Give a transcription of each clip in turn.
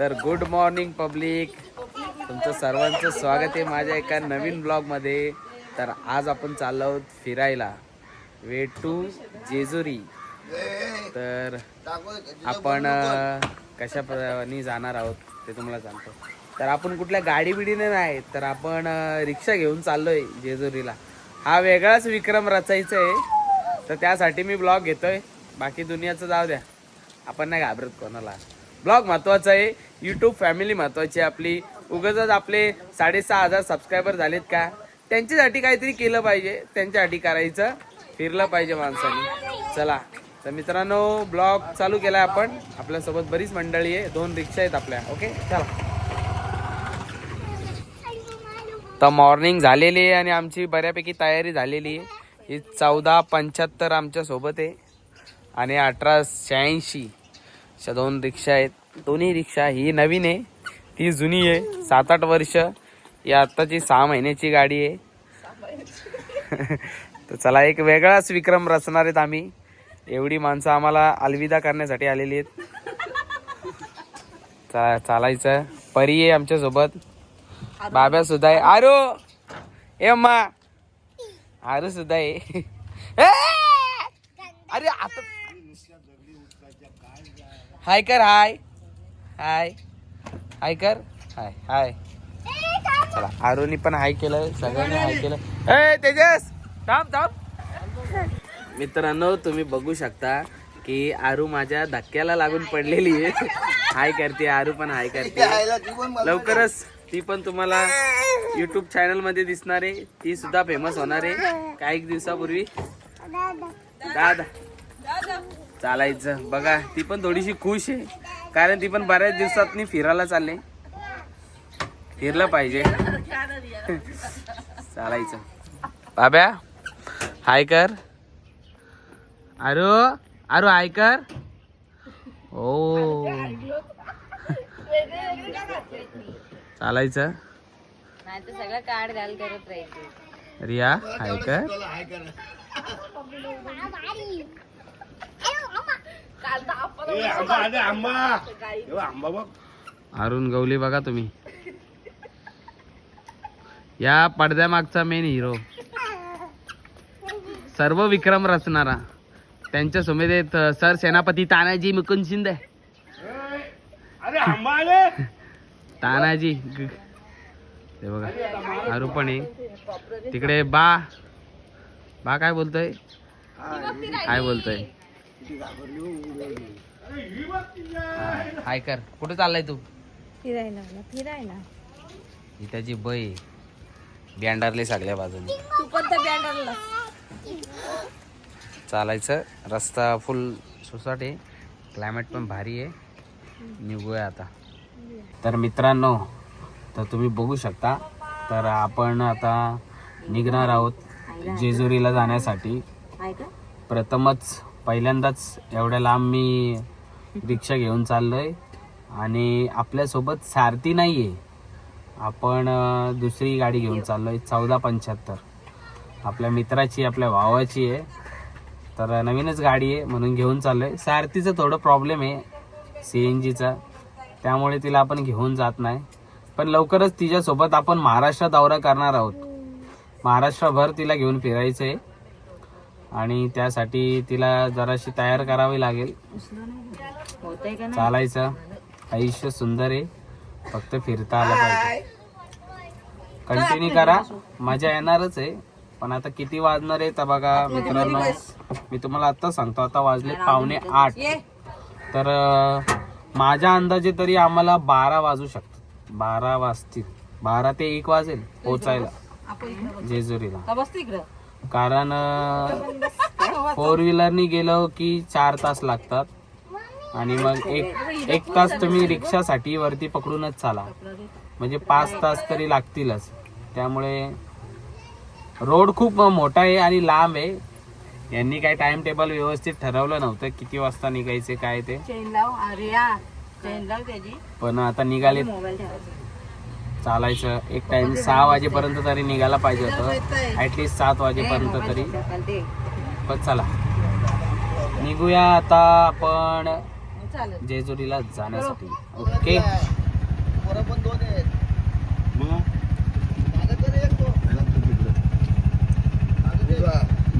तर good morning public तुमचं सर्वांचं स्वागत आहे माझ्या एका नवीन ब्लॉगमध्ये तर आज आपण चाललो आहोत फिरायला. Way to Jejuri. तर आपण कशाप्रमाणे जाणार आहोत ते तुम्हाला सांगतो. तर आपण कुठल्या गाडी बिडीने नाही तर आपण रिक्षा घेऊन चाललो आहे जेजुरीला. हा वेगळाच विक्रम रचायचा आहे तर त्यासाठी मी ब्लॉग घेतोय. बाकी दुनियाचं जाऊ द्या. आपण नाही घाबरत कोणाला. ब्लॉग महत्त्वाचा आहे. यूट्यूब फॅमिली महत्वाची आहे आपली. उगाच आपले साडेसहा हजार सबस्क्रायबर झालेत का? त्यांच्यासाठी काहीतरी केलं पाहिजे. त्यांच्यासाठी करायचं. फिरलं पाहिजे माणसाने. चला. तर मित्रांनो ब्लॉग चालू केलाय आपण. आपल्यासोबत बरीच मंडळी आहे. दोन रिक्षा आहेत आपल्या. ओके? चला. तर मॉर्निंग झालेली आहे आणि आमची बऱ्यापैकी तयारी झालेली आहे. ही चौदा पंच्याहत्तर आमच्यासोबत आहे. आणि अठरा शहाऐंशी अशा दोन रिक्षा आहेत. दोन्ही रिक्षा ही नवीन आहे ती जुनी आहे सात आठ वर्ष. ही आत्ताची सहा महिन्याची गाडी आहे. तर चला एक वेगळाच विक्रम रचणार आहेत आम्ही. एवढी माणसं आम्हाला अलविदा करण्यासाठी आलेली आहेत. चा चालायचं. परी आहे आमच्यासोबत. बाब्या सुद्धा आहे. आरो! ए मा आरू सुद्धा आहे. अरे आता हाय कर हाय हाय हाय कर हाय हाय चला आरोनी पण हाय केलं सगळ्यांनी हाय केलं ए तेजस! थांब थांब. मित्रांनो तुम्ही बघू शकता की आरू माझ्या धक्क्याला लागून पडलेली आहे. हाय करते. आरू पण हाय करते. लवकरच ती पण तुम्हाला युट्यूब चॅनलमध्ये दिसणार आहे. ती सुद्धा फेमस होणार आहे. काही दिवसापूर्वी. दादा. चालायचं बघा ती पण थोडीशी खुश आहे कारण ती पण बऱ्याच दिवसात फिरायला चालले फिरलं पाहिजे चालायचं बाब्या हाय कर अरो अरो हाय कर ओ चालायचं सगळं कार्ड घाल करत राहायचे रिया हाय कर अरुण गवली बघा तुम्ही. या पडद्यामागचा मेन हिरो सर्व विक्रम रचणारा. त्यांच्या आहेत अ, सर सेनापती तानाजी मुकुंद शिंदे तानाजी. ग- ते बघा अरू पण आहे. तिकडे बा. बा काय बोलतोय? काय बोलतोय? हा, हाय कर. कुठे चाललाय तू? फिरायला मला फिरायला. ही त्याची बै बँडारले सगळ्या बाजूने. तू पण चालायचं. रस्ता फुल सुसाट आहे. क्लायमेट पण भारी आहे. निघूया आता. तर मित्रांनो तर तुम्ही बघू शकता. तर आपण आता निघणार आहोत जेजुरीला जाण्यासाठी. प्रथमच पहिल्यांदाच एवढ्या लांब मी रिक्षा घेऊन चाललोय. आणि आपल्यासोबत सारथी नाही आहे आपण दुसरी गाडी घेऊन चाललोय चौदा पंच्याहत्तर. आपल्या मित्राची आपल्या भावाची आहे. तर नवीनच गाडी आहे म्हणून घेऊन चाललोय. सारथीचं थोडं प्रॉब्लेम आहे सी एन जीचा. त्यामुळे तिला आपण घेऊन जात नाही. पण लवकरच तिच्यासोबत आपण महाराष्ट्र दौरा करणार आहोत. महाराष्ट्रभर तिला घेऊन फिरायचं आहे आणि त्यासाठी तिला जराशी तयार करावी लागेल. होतंय का चालायचं. आयुष्य सुंदर आहे. फक्त फिरता आलं पाहिजे. कंटिन्यू करा. मजा येणारच आहे. पण आता किती वाजणार आहे? तर बघा मित्रांनो मी तुम्हाला आता सांगतो. आता वाजले पावणे आठ. तर माझ्या अंदाजे तरी आम्हाला बारा वाजू शकतात. बारा वाजतील. बारा ते एक वाजेल पोचायला. जेजुरीला. कारण फोर व्हीलरनी गेलो की चार तास लागतात. आणि मग एक एक तास तुम्ही रिक्षासाठी वरती पकडूनच चाला. म्हणजे पाच तास तरी लागतीलच. त्यामुळे रोड खूप मोठा आहे आणि लांब आहे. यांनी काही टाइम टेबल व्यवस्थित ठरवलं नव्हतं किती वाजता निघायचे काय ते. पण आता निघाले चालायचं. एक टाइम सहा वाजेपर्यंत तरी निघायला पाहिजे होतं. ऍटलिस्ट सात वाजेपर्यंत तरी. पण चला. निघूया आता आपण जेजुरीला जाण्यासाठी. ओके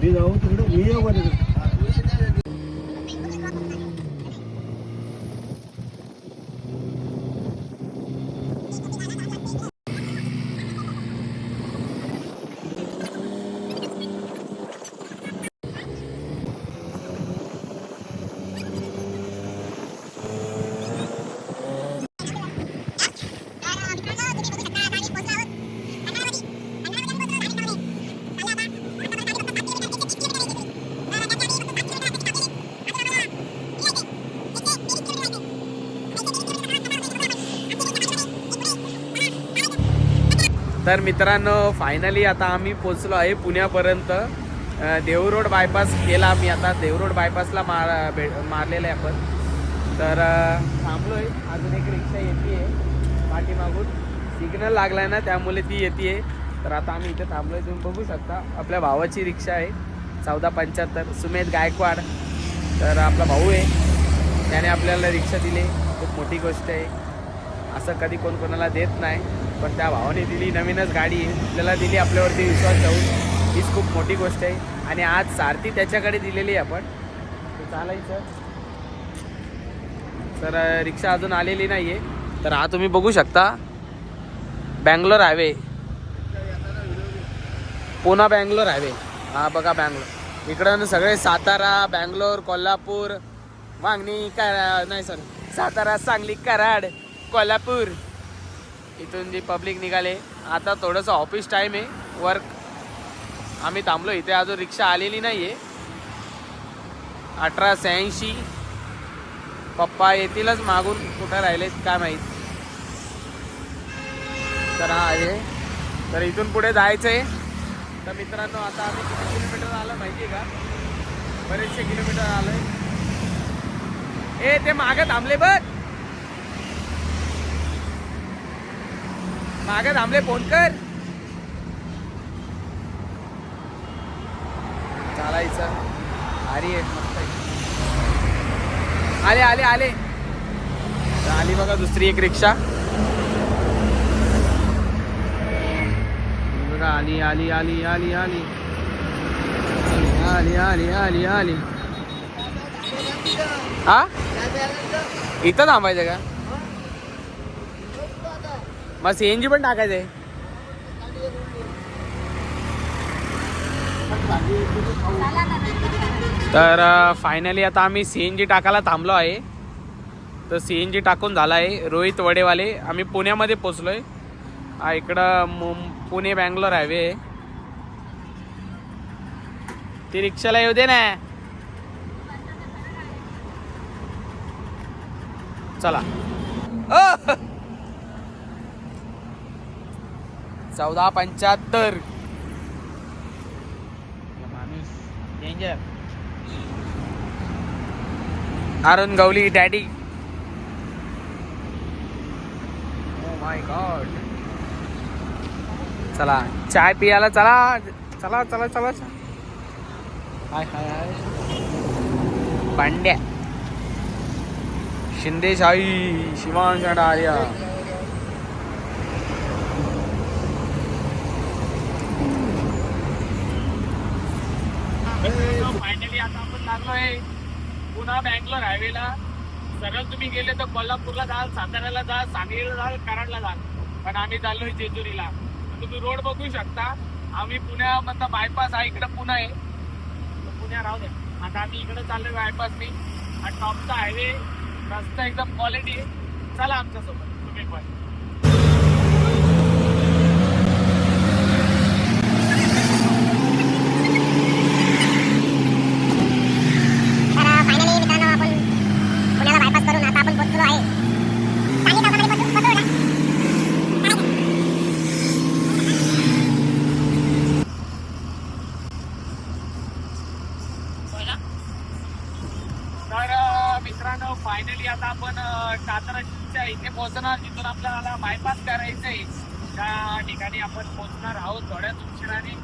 मी जाऊ तिकडे. मी येऊ का तिकडे तर मित्रांनो फायनली आता आम्ही पोचलो आहे पुण्यापर्यंत. देवरोड बायपास केला आम्ही आता. देवरोड बायपासला मार भे मारलेलं आहे आपण. तर थांबलो आहे अजून एक रिक्षा येते आहे पाठीमागून. सिग्नल लागला आहे ना त्यामुळे ती येते आहे तर आता आम्ही इथे थांबलो आहे तुम्ही बघू शकता. आपल्या भावाची रिक्षा आहे. चौदा पंच्याहत्तर. सुमेध गायकवाड. तर आपला भाऊ आहे. त्याने आपल्याला रिक्षा दिली. खूप मोठी गोष्ट आहे. असं कधी कोण कोणाला देत नाही. पण त्या भावाने दिली नवीनच गाडी आपल्याला दिली आपल्यावरती विश्वास ठेवून. हीच खूप मोठी गोष्ट आहे. आणि आज सारथी त्याच्याकडे दिलेली आहे आपण. चालायचं. तर रिक्षा अजून आलेली नाही आहे तर हा तुम्ही बघू शकता. बँगलोर हायवे. पुन्हा बँगलोर हायवे. हा बघा बँगलोर. इकडं सगळे सातारा बँगलोर कोल्हापूर. मागणी करा नाही सर सातारा सांगली कराड कोल्हापूर. इथून जी पब्लिक निघाले. आता थोडंसं ऑफिस टाईम आहे वर्क आम्ही थांबलो इथे अजून रिक्षा आलेली नाही आहे अठरा शहाऐंशी. पप्पा येतीलच मागून कुठं राहिलेत काय माहीत. तर हा आहे. तर इथून पुढे जायचं आहे तर मित्रांनो आता आम्ही किती किलोमीटर आलं माहिती आहे का? बरेचसे किलोमीटर आलं आहे ए ते मागे थांबले बघ. मागे थांबले फोन कर. चालायचं. भारी आहे मस्त आले आले आले. आली बघा दुसरी एक रिक्षा. बघा आली आली आली आली आली. आली आली आली आली. हा? इथं थांबायचं का? मग सी एन जी पण टाकायचं. आहे तर फायनली आता आम्ही सी एन जी टाकायला थांबलो आहे. तर सी एन जी टाकून झाला आहे रोहित वडेवाले. आम्ही पुण्यामध्ये पोचलो आहे इकडं मुं पुणे बँगलोर हायवे. आहे ती रिक्षाला येऊ दे ना. चला अ! चौदा पंच्याहत्तर. Arun Gawli daddy. Oh my God चला चाय पियाला चला. चला चला चला. चला. Hi hi hi. Pandya. Shindeshahi Shivan Arya finally आता आपण लागलोय पुन्हा बँगलोर हायवेला. सरळ तुम्ही गेले तर कोल्हापूरला जाल साताऱ्याला जाल सांगलीला जाल कराडला जाल. पण आम्ही चाललोय जेजुरीला. तुम्ही रोड बघू शकता. आम्ही पुण्यामधला बायपास आहे इकडं पुणे आहे. तर पुण्या राहू द्या आता आम्ही इकडे चाललोय बायपासनी आणि टॉपचा हायवे रस्ता एकदम क्वालिटी आहे. चला आमच्यासोबत. तुम्ही पण तर फायनली मित्रांनो आपण पुण्याला बायपास करून आता आपण पोहोचलो आहे सांगली चौकामध्ये पोहोचू- पोहोचलो का? तर अं, मित्रांनो फायनली आता आपण अं, साताराच्या इथे पोहोचणार जिथून आपल्याला बायपास करायचं आहे त्या ठिकाणी आपण पोहोचणार आहोत. थोड्याच उशिराने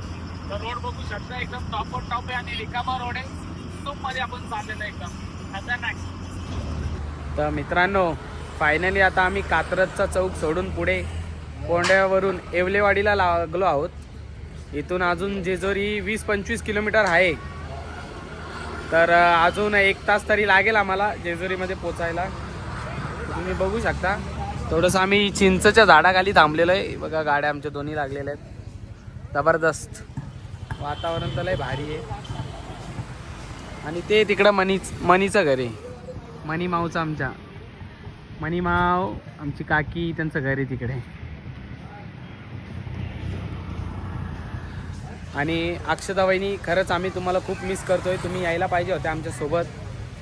तर रोड बघू शकता एकदम टॉप टॉप आहे. आणि रिकामा रोड आहे. मध्ये आपण चाललेलो एकदम. खतरनाक. तर मित्रांनो फायनली आता आम्ही कात्रजचा चौक सोडून पुढे कोंड्यावरून येवलेवाडीला लागलो आहोत. इथून अजून जेजोरी वीस पंचवीस किलोमीटर आहे. तर अजून एक तास तरी लागेल आम्हाला जेजुरीमध्ये पोचायला. तुम्ही बघू शकता. थोडंसं आम्ही चिंचच्या झाडाखाली थांबलेलो आहे. बघा गाड्या आमच्या दोन्ही लागलेल्या आहेत. जबरदस्त. वातावरण तर लय भारी आहे. आणि ते तिकडं मनीच मनीचं घर आहे. मनी माऊचं आमच्या. मनी माव आमची काकी त्यांचं घर आहे तिकडे. आणि अक्षता वहिनी खरंच आम्ही तुम्हाला खूप मिस करतोय. तुम्ही यायला पाहिजे होत्या आमच्यासोबत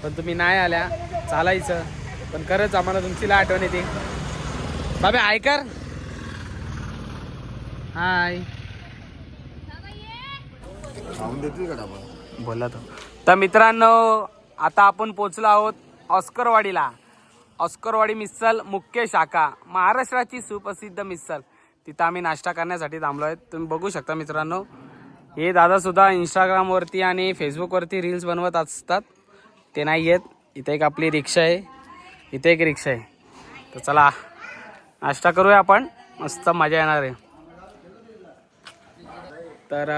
पण तुम्ही नाही आल्या. चालायचं. पण खरंच आम्हाला तुमची आठवण येते. बाबे ऐकर हाय. खाऊन देतील का डबा बोला तो. तर मित्रांनो आता आपण पोचलो आहोत ऑस्करवाडीला. ऑस्करवाडी मिसल मुख्य शाखा महाराष्ट्राची सुप्रसिद्ध मिसल. तिथं आम्ही नाश्ता करण्यासाठी थांबलो आहेत तुम्ही बघू शकता मित्रांनो हे दादासुद्धा इंस्टाग्रामवरती आणि फेसबुकवरती रील्स बनवत असतात. ते नाही आहेत इथे एक आपली रिक्षा आहे. इथे एक रिक्षा आहे. तर चला. नाश्ता करूया आपण. मस्त मजा येणार आहे. तर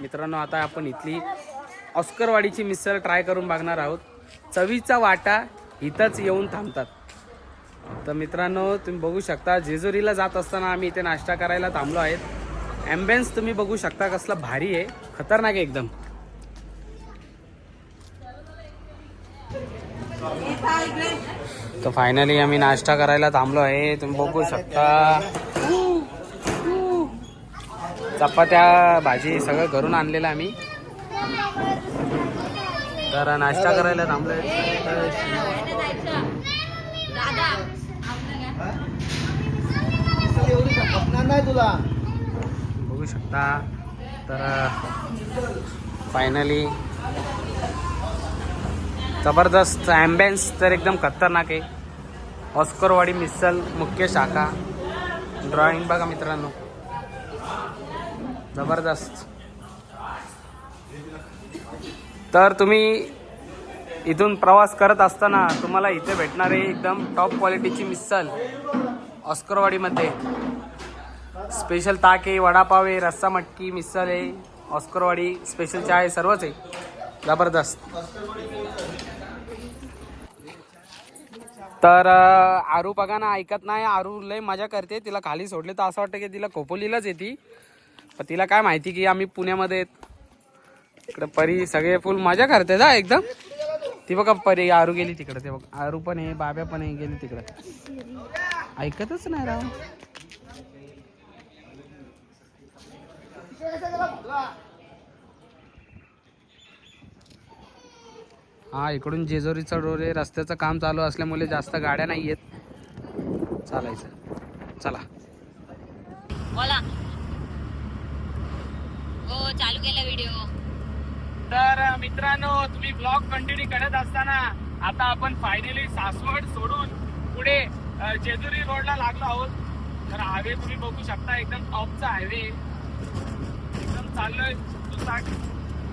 मित्रांनो आता आपण इथली ऑस्करवाडीची मिसळ ट्राय करून बघणार आहोत. चवीचा वाटा इथंच येऊन थांबतात. तर मित्रांनो तुम्ही बघू शकता जेजुरीला जात असताना आम्ही इथे नाश्ता करायला थांबलो आहेत. ॲम्बियन्स तुम्ही बघू शकता कसला भारी आहे. खतरनाक आहे एकदम. तर फायनली आम्ही नाश्ता करायला थांबलो आहे. तुम्ही बघू शकता. चपात्या भाजी सगळं घरून आणलेलं आम्ही. तर नाश्ता करायला थांबलोय आहे. तुला बघू शकता. तर फायनली जबरदस्त ॲम्बियन्स तर एकदम खतरनाक आहे. ऑस्करवाडी मिसल मुख्य शाखा. ड्रॉइंग बघा मित्रांनो. जबरदस्त. तर तुम्ही इथून प्रवास करत असताना तुम्हाला इथे भेटणारे एकदम टॉप क्वालिटीची मिसल ऑस्करवाडीमध्ये. स्पेशल ताक आहे वडापाव आहे रस्सा मटकी मिसल आहे. ऑस्करवाडी स्पेशल चहा आहे सर्वच आहे. जबरदस्त. तर आरू बघा ना ऐकत नाही. आरू लय मजा करते. तिला खाली सोडले तर असं वाटतं की तिला खोपोलीलाच येते पण तिला काय माहिती की आम्ही पुण्यामध्ये इकडे परी सगळे फुल मजा करते ना एकदम. ती बघा परी आरू गेली तिकडे. ते बघ आरू पण आहे बाब्या पण आहे गेली तिकडे. ऐकतच नाही राव. हा इकडून जेजुरीचा रोड आहे. रस्त्याचं काम चालू असल्यामुळे जास्त गाड्या नाही आहेत चालायचं. चला. बोला. हो चालू केला व्हिडिओ तर मित्रांनो तुम्ही ब्लॉग कंटिन्यू करत असताना आता आपण फायनली सासवड सोडून पुढे जेजुरी रोडला लागलो आहोत. तर हायवे तुम्ही बघू शकता एकदम टॉपचा हायवे एकदम चाललोय.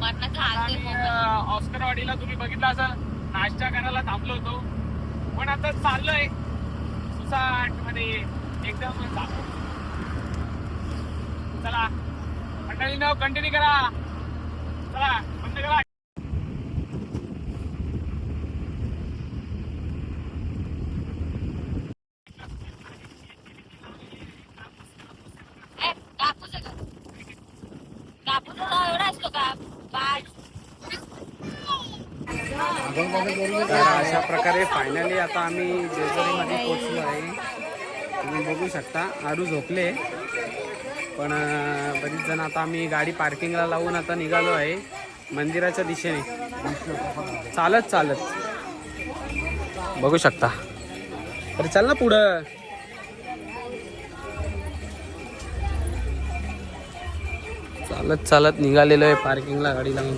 अ, ऑस्करवाडीला तुम्ही बघितलं असं नाश्ता करायला थांबलो होतो. पण आता चाललोय. सुसाटमध्ये एकदम चला मंडळीनं कंटिन्यू करा. चला बंद करा. कापूस एवढा? तर अशा प्रकारे फायनली आता आम्ही जेजुरीमध्ये पोचलो आहे. तुम्ही बघू शकता आरू झोपले. पण बरीच जण आता आम्ही गाडी पार्किंगला लावून आता निघालो आहे मंदिराच्या दिशेने. चालत चालत. बघू शकता. अरे चल ना पुढं. चालत चालत निघालेलो आहे पार्किंगला गाडी लावून.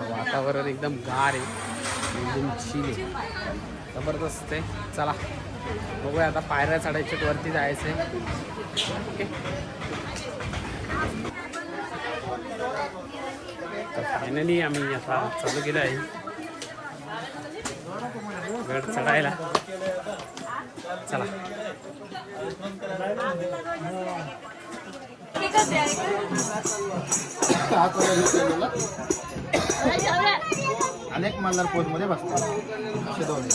वातावरण एकदम गार आहे. एकदम चिली जबरदस्त आहे. चला. बघूया आता पायऱ्या चढायचे वरती जायचं ओके. तर फायनली आम्ही आता चालू केलं आहे. गड चढायला. चला. अनेक मल्हार पोस्टमध्ये बसतात. असे दोन.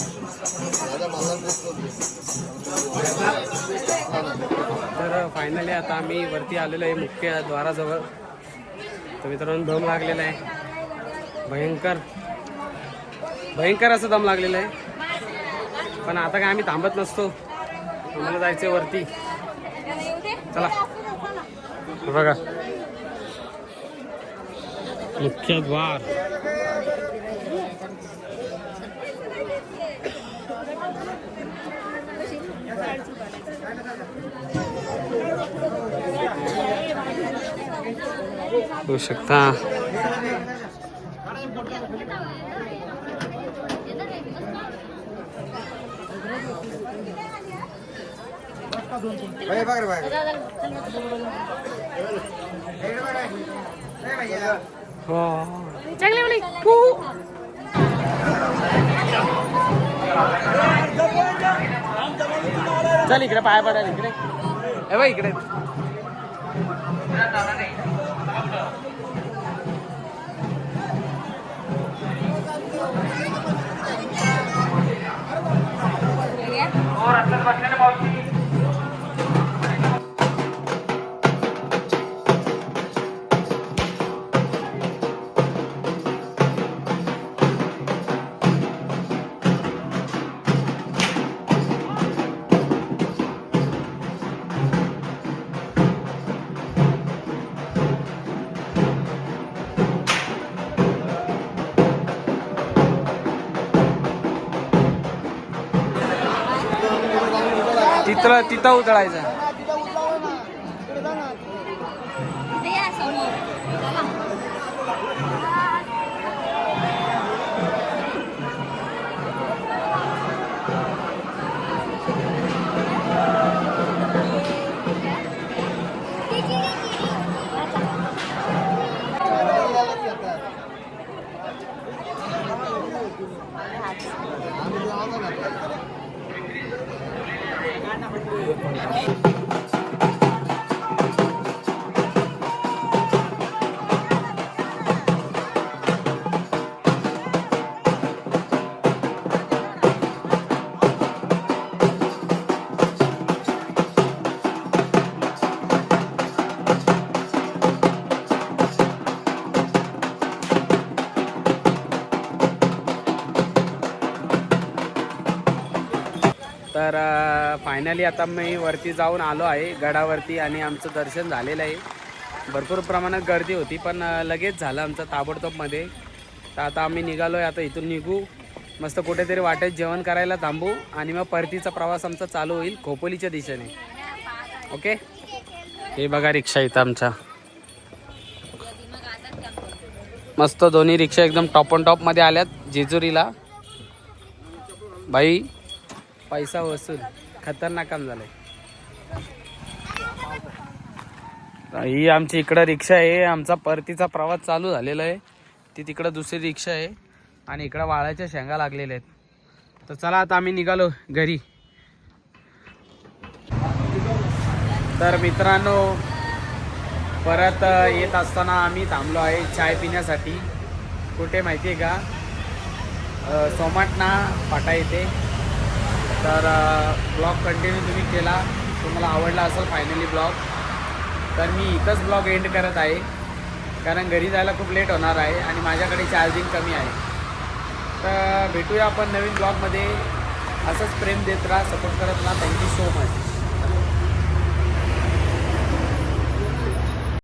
तर फायनली आता आम्ही वरती आलेलो आहे मुख्य द्वाराजवळ. तर मित्रांनो दम लागलेला आहे. भयंकर. भयंकर असं दम लागलेलं आहे. पण आता काय आम्ही थांबत नसतो. आम्हाला जायचं वरती. चला. बघा. मुख्य द्वार. होऊ शकता. हो चल इकडे पाया पडायला इकडे. हे बघ इकडे. समोर असल्यास बसलेले मावशी तिथं तिथं उतरायचं 이어폰이랑. फायनली आता मी वरती जाऊन आलो आहे गडावरती आणि आमचं दर्शन झालेलं आहे. भरपूर प्रमाणात गर्दी होती पण लगेच झालं आमचं ताबडतोबमध्ये. तर आता आम्ही निघालो आहे आता इथून निघू. मस्त कुठेतरी वाटेत जेवण करायला थांबू आणि मग परतीचा प्रवास आमचा चालू होईल खोपोलीच्या दिशेने. ओके? हे बघा रिक्षा इथं आमच्या. मस्त दोन्ही रिक्षा एकदम टॉप ऑन टॉपमध्ये आल्यात जेजुरीला. बाई पैसा वसूल. खतरनाक काम झालंय. ही आमची इकडं रिक्षा आहे. आमचा परतीचा प्रवास चालू झालेला आहे. ती तिकडं दुसरी रिक्षा आहे. आणि इकडं वाळाच्या शेंगा लागलेल्या आहेत. तर चला आता आम्ही निघालो घरी. तर मित्रांनो परत येत असताना आम्ही थांबलो आहे चाय पिण्यासाठी. कुठे माहिती आहे का? अ, सोमाटणा फाटा येते तर ब्लॉग कंटिन्यू तुम्ही केला. तुम्हाला आवडला असेल फायनली ब्लॉग तर मी इथंच ब्लॉग एंड करत आहे. कारण घरी जायला खूप लेट होणार आहे आणि माझ्याकडे चार्जिंग कमी आहे. तर भेटूया आपण नवीन ब्लॉगमध्ये असंच प्रेम देत राहा सपोर्ट करत राहा. Thank you so much